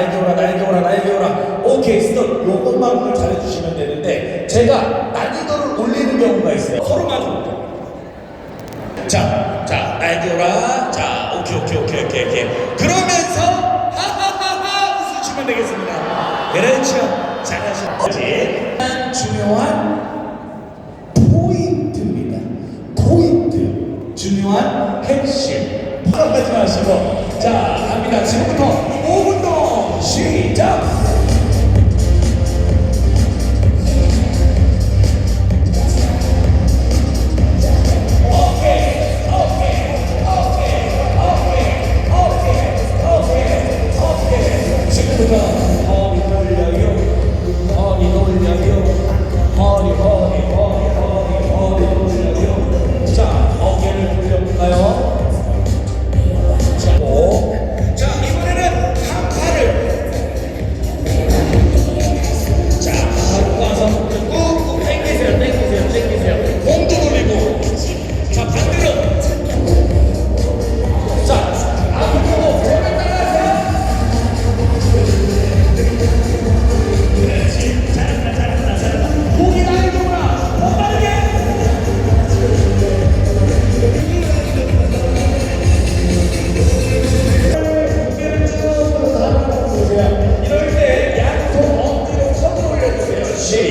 날개 오라 날개 오라 날개 오라. 오케이 스톱. 요것만 오늘 잘해주시면 되는데 제가 난이도를 올리는 경우가 있어요. 서로 마주 자, 자, 날개 오라. 자, 오케이 오케이 오케이 오케이 오케이. 그러면서 하하하하 웃으시면 되겠습니다. 그렇죠 잘하셨지. 중요한 포인트입니다. 포인트. 중요한 핵심. 파악하지 마시고. 자 갑니다. 지금부터 5분 동시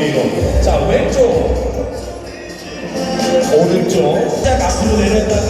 위로 자 왼쪽. 오른쪽 Acelera